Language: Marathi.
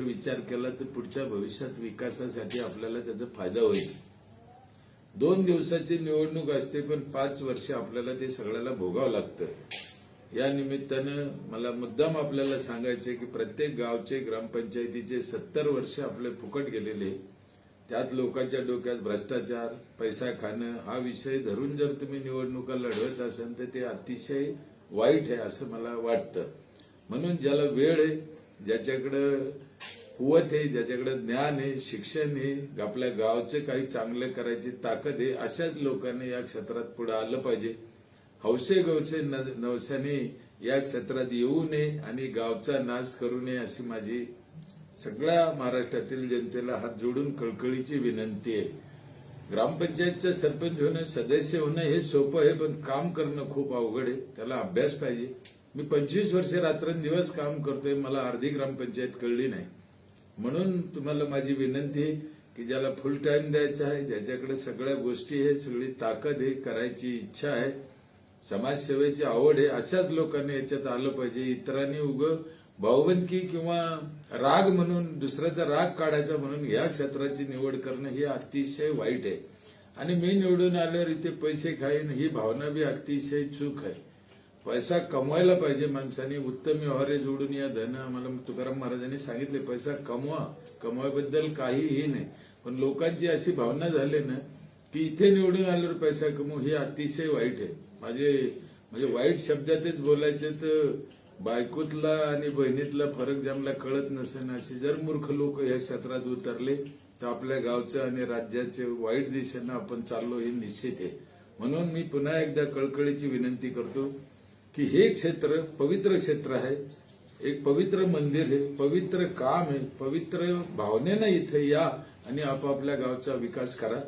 विचार केला तर पुढच्या भविष्यात विकासासाठी आपल्याला त्याचा फायदा होईल. दोन दिवसाची निवडणूक असते पण पाच वर्ष आपल्याला ते सगळ्याला भोगावं लागतं. या निमित्तानं मला मुद्दाम आपल्याला सांगायचे की प्रत्येक गावचे ग्रामपंचायतीचे सत्तर वर्ष आपले फुकट गेलेले त्यात लोकांच्या डोक्यात भ्रष्टाचार पैसा खाणं हा विषय धरून जर तुम्ही निवडणुका लढवत असाल तर ते अतिशय वाईट आहे असं मला वाटतं. म्हणून ज्याला वेळ आहे ज्याच्याकडं कुवत आहे ज्याच्याकडे ज्ञान आहे शिक्षण आहे आपल्या गावचे काही चांगले करायची ताकद आहे अशाच लोकांनी या क्षेत्रात पुढे आलं पाहिजे. हौसे गावचे न- नवसाने या क्षेत्रात येऊ नये आणि गावचा नाश करू नये अशी माझी सगळ्या महाराष्ट्रातील जनतेला हात जोडून कळकळीची विनंती आहे. ग्रामपंचायतचा सरपंच होणं सदस्य होणं हे सोपं आहे पण काम करणं खूप अवघड आहे. त्याला अभ्यास पाहिजे. मी पंचवीस वर्षे रात्रंदिवस काम करतोय मला अर्धी ग्रामपंचायत कळली नाही. म्हणून तुम्हाला माझी विनंती आहे की ज्याला फुल टाइम द्यायचा आहे ज्याच्याकडे सगळ्या गोष्टी आहे सगळी ताकद आहे करायची इच्छा आहे समाजसेवेची आवड आहे अशाच लोकांनी याच्यात आलं पाहिजे. इतरांनी उग भाऊबंदकी किंवा राग म्हणून दुसऱ्याचा राग काढायचा म्हणून या क्षेत्राची निवड करणं ही अतिशय वाईट आहे. आणि मी निवडून आल्यावर इथे पैसे खाईन ही भावना बी अतिशय चूक आहे. पैसा कमवायला पाहिजे माणसाने. उत्तम व्यवहारे जोडून या धन. आम्हाला तुकाराम महाराजांनी सांगितले पैसा कमवा. कमवायबद्दल काहीही नाही. पण लोकांची अशी भावना झाली ना की इथे निवडून आल्यावर पैसा कमवू हे अतिशय वाईट आहे. माझे म्हणजे वाईट शब्दातच बोलायचे तर बायकोतला आणि बहिणीतला फरक ज्यामला कळत नसेल असे जर मूर्ख लोक या क्षेत्रात उतरले तर आपल्या गावचं आणि राज्याचे वाईट दिशेनं आपण चाललो हे निश्चित आहे. म्हणून मी पुन्हा एकदा कळकळीची विनंती करतो की हे क्षेत्र पवित्र क्षेत्र आहे. एक पवित्र मंदिर आहे पवित्र काम आहे पवित्र भावनेनं इथे या आणि आपापल्या गावचा विकास करा.